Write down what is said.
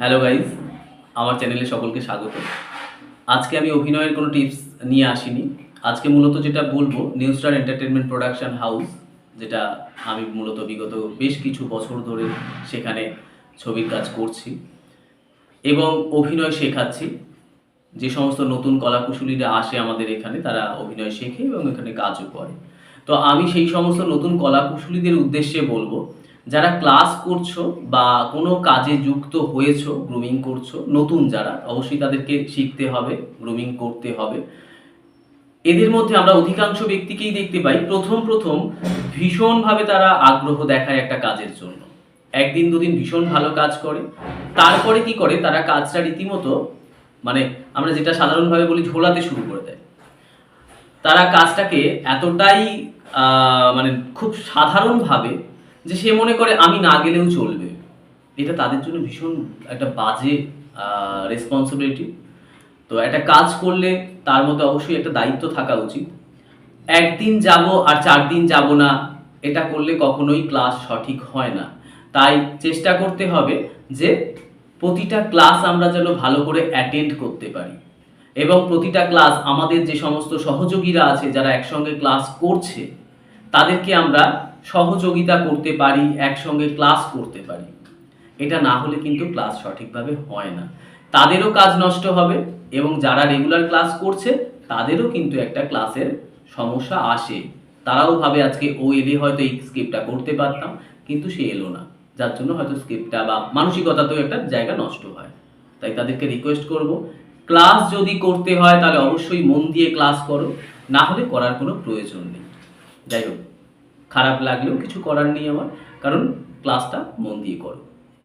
Hello guys আমার চ্যানেলে সকলকে স্বাগত। আজকে আমি অভিনয়ের কোনো টিপস নিয়ে আসিনি। আজকে মূলত যেটা বলব new star entertainment production house যেটা আমি মূলত বিগত বেশ কিছু বছর ধরে সেখানে ছবির কাজ করছি এবং অভিনয় শেখাচ্ছি। যে সমস্ত নতুন কলাকুশলীরা আসে আমাদের এখানে, তারা অভিনয় শেখে এবং এখানে কাজও করে। তো আমি সেই সমস্ত নতুন কলাকুশলীদের উদ্দেশ্যে বলব যারা ক্লাস করছ বা কোনো কাজে যুক্ত হয়েছো গ্রুমিং করছ, নতুন যারা, অবশ্যই তাদেরকে শিখতে হবে গ্রুমিং করতে হবে। এদের মধ্যে আমরা অধিকাংশ ব্যক্তিকেই দেখতে পাই, প্রথম প্রথম ভীষণভাবে তারা আগ্রহ দেখায় একটা কাজের জন্য। একদিন দুদিন ভীষণ ভালো কাজ করে, তারপরে কি করে, তারা কাজটা রীতিমতো মানে আমরা যেটা সাধারণভাবে বলি ঝোলাতে শুরু করে দেয়। তারা কাজটাকে এতটাই মানে খুব সাধারণভাবে যে সে মনে করে আমি না গেলেও চলবে। এটা তাদের জন্য ভীষণ একটা বাজে রেসপন্সিবিলিটি তো একটা কাজ করলে তার মধ্যে অবশ্যই একটা দায়িত্ব থাকা উচিত। একদিন যাব আর চার দিন যাব না, এটা করলে কখনোই ক্লাস সঠিক হয় না। তাই চেষ্টা করতে হবে যে প্রতিটা ক্লাস আমরা যেন ভালো করে অ্যাটেন্ড করতে পারি। এবং প্রতিটা ক্লাস আমাদের যে সমস্ত সহযোগীরা আছে যারা একসঙ্গে ক্লাস করছে, তাদেরকে আমরা সহযোগিতা করতে পারি, একসঙ্গে ক্লাস করতে পারি। এটা না হলে কিন্তু ক্লাস সঠিকভাবে হয় না। তাদেরও কাজ নষ্ট হবে এবং যারা রেগুলার ক্লাস করছে, তাদেরও কিন্তু একটা ক্লাসের সমস্যা আসে। তারাও ভাবে আজকে ও এলে হয়তো এই স্ক্রিপ্টটা করতে পারতাম, কিন্তু সে এলো না। যার জন্য হয়তো স্ক্রিপ্টটা বা মানসিকতাতেও একটা জায়গা নষ্ট হয়। তাই তাদেরকে রিকোয়েস্ট করব ক্লাস যদি করতে হয় তাহলে অবশ্যই মন দিয়ে ক্লাস করো, না হলে করার কোনো প্রয়োজন নেই। যাই হোক। খারাপ লাগলেও কিছু করার নেই আমার কারণ ক্লাসটা মন দিয়ে করো।